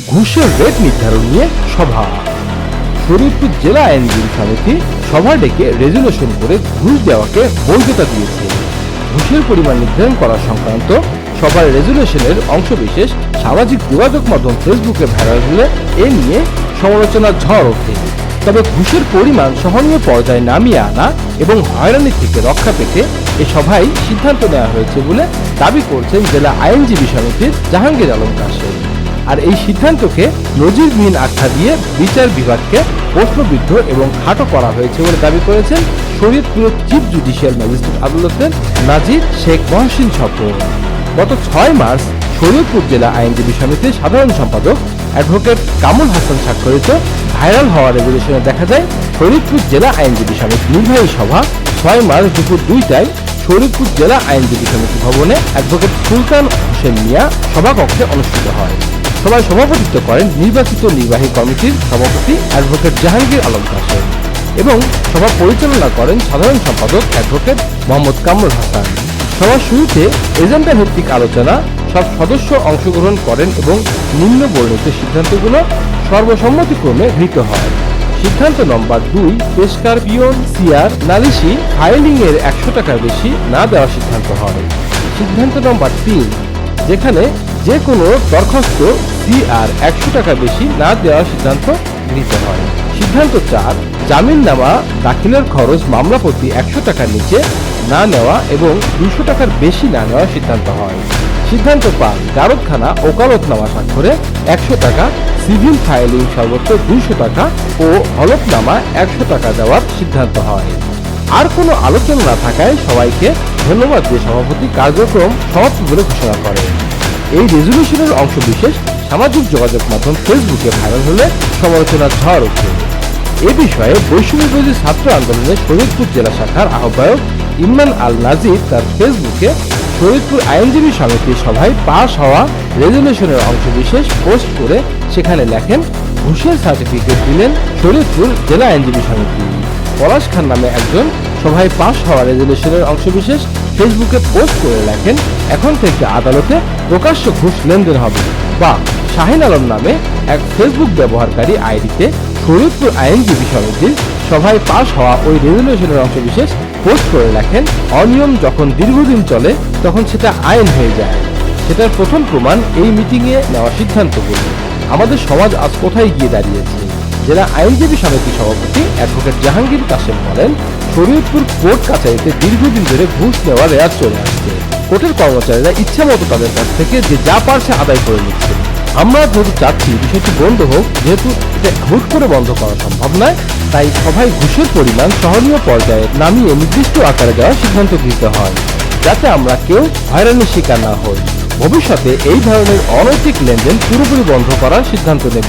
ঘুষের রেট নির্ধারণ নিয়ে সভা। শরীরপুর জেলা আইনজীবী সমিতি সভা ডেকে রেজুলেশন করে ঘুষ দেওয়াকে বৈধতা দিয়েছে। ঘুষের পরিমাণ নির্ধারণ করা সংক্রান্ত সভার রেজুলেশনের অংশবিশেষ সামাজিক যোগাযোগ মাধ্যম ফেসবুকে ভাইরাল হলে এ নিয়ে সমালোচনার ঝড় ওঠে। তবে ঘুষের পরিমাণ সহনীয় পর্যায়ে নামিয়ে আনা এবং হয়রানি থেকে রক্ষা পেতে এ সভায় সিদ্ধান্ত নেওয়া হয়েছে বলে দাবি করছেন জেলা আইনজীবী সমিতির জাহাঙ্গীর আলম কাশেম আর এই সিদ্ধান্তকে নজিরবিহীন আখ্যা দিয়ে বিচার বিভাগকে প্রশ্নবিদ্ধ এবং খাটো করা হয়েছে বলে দাবি করেছেন শরীয়তপুরের চিফ জুডিশিয়াল ম্যাজিস্ট্রেট আদালতের নাজির শেখ মহসিন স্বপন গত ছয় মার্চ শরীয়তপুর জেলা আইনজীবী সমিতির সাধারণ সম্পাদক অ্যাডভোকেট কামুল হাসান স্বাক্ষরিত ভাইরাল হওয়া রেজুলেশনে দেখা যায় ফরিদপুর জেলা আইনজীবী সমিতি নির্বাহী সভা ছয় মার্চ দুপুর দুইটায় শরীরপুর জেলা আইনজীবী সমিতি ভবনে অ্যাডভোকেট সুলতান হোসেন মিয়া সভাকক্ষে অনুষ্ঠিত হয়। সভায় সভাপতিত্ব করেন নির্বাচিত নির্বাহী কমিটির সভাপতি অ্যাডভোকেট জাহাঙ্গীর আলম কাশেম এবং সভা পরিচালনা করেন সাধারণ সম্পাদক অ্যাডভোকেট মোহাম্মদ কামরুল হাসান। সভার শুরুতে এজেন্ডা ভিত্তিক আলোচনা, সব সদস্য অংশগ্রহণ করেন এবং নিম্ন বর্ণিত সিদ্ধান্তগুলো সর্বসম্মতিক্রমে গৃহীত হয়। সিদ্ধান্ত নম্বর দুই, পেশকার পিয়ন, সিআর, নালিশি ফাইলিং এর একশো টাকার বেশি না দেওয়ার সিদ্ধান্ত হয়। সিদ্ধান্ত নম্বর তিন, যেখানে যে কোনো দরখাস্ত সিআর একশো টাকা বেশি না দেওয়ার সিদ্ধান্ত নিতে হয়। সিদ্ধান্ত চার, জামিননামা, দাখিলের খরচ, মামলা প্রতি একশো টাকার নিচে না নেওয়া এবং দুশো টাকার বেশি না নেওয়ার সিদ্ধান্ত হয়। সিদ্ধান্ত পাঁচ, গারদখানা, ওকালতনামা স্বাক্ষরে একশো টাকা, সিভিল ফাইলিং সর্বোচ্চ দুশো টাকা ও হলফনামা একশো টাকা দেওয়ার সিদ্ধান্ত হয়। আর কোনো আলোচনা না থাকায় সবাইকে ধন্যবাদ দিয়ে সভাপতি কার্যক্রম সমাপ্ত বলে ঘোষণা করেন এই রেজলিউশনের অংশ বিশেষ সামাজিক যোগাযোগ মাধ্যম ফেসবুকে ভাইরাল হলে সমালোচনার ঝড় ওঠে এ বিষয়ে বৈষম্য বিরোধী ছাত্র আন্দোলনের শরীয়তপুর জেলা শাখার আহ্বায়ক ইমরান আল নাজির তার ফেসবুকে শরীয়তপুর আইনজীবী সমিতির সভায় পাশ হওয়া রেজলিউশনের অংশ বিশেষ পোস্ট করে সেখানে লেখেন, ঘুষের সার্টিফিকেট দিলেন শরীয়তপুর জেলা আইনজীবী সমিতি। পলাশ খান নামে একজন সভায় পাশ হওয়া রেজলিউশনের অংশবিশেষ ফেসবুকে পোস্ট করে লেখেন এখন থেকে আদালতে প্রকাশ্য ঘুষ লেনদেন হবে বা শাহিন আলম নামে এক ফেসবুক ব্যবহারকারী আইডিতে শরীয়তপুর আইনজীবী সমিতির সভায় পাশ হওয়া ওই রেজলিউশনের অংশবিশেষ পোস্ট করে লেখেন অনিয়ম যখন দীর্ঘদিন চলে, তখন সেটা আইন হয়ে যায়। সেটার প্রথম প্রমাণ এই মিটিংয়ে নেওয়া সিদ্ধান্তগুলো। আমাদের সমাজ আজ কোথায় গিয়ে দাঁড়িয়েছে? জেলা আইনজীবী সমিতি সভাপতি অ্যাডভোকেট জাহাঙ্গীর কাসেম বলেন শরীয়তপুর কোর্ট কাছারিতে দীর্ঘদিন ধরে ঘুষ নেওয়ার রেয়াজ চলে আসছে। কোর্টের কর্মচারীরা ইচ্ছা মতো তাদের কাছ থেকে যে যা পারছে আদায় করে নিচ্ছে। আমরা যেহেতু চাচ্ছি বিষয়টি বন্ধ হোক, যেহেতু এটা হুট করে বন্ধ করা সম্ভব নয়, তাই সভায় ঘুষের পরিমাণ সহনীয় পর্যায়ে নামিয়ে নির্দিষ্ট আকারে দেওয়ার সিদ্ধান্ত গৃহীত হয়, যাতে আমরা কেউ হয়রানির শিকার না হই। ভবিষ্যতে এই ধরনের অনৈতিক লেনদেন পুরোপুরি বন্ধ করার সিদ্ধান্ত নেব।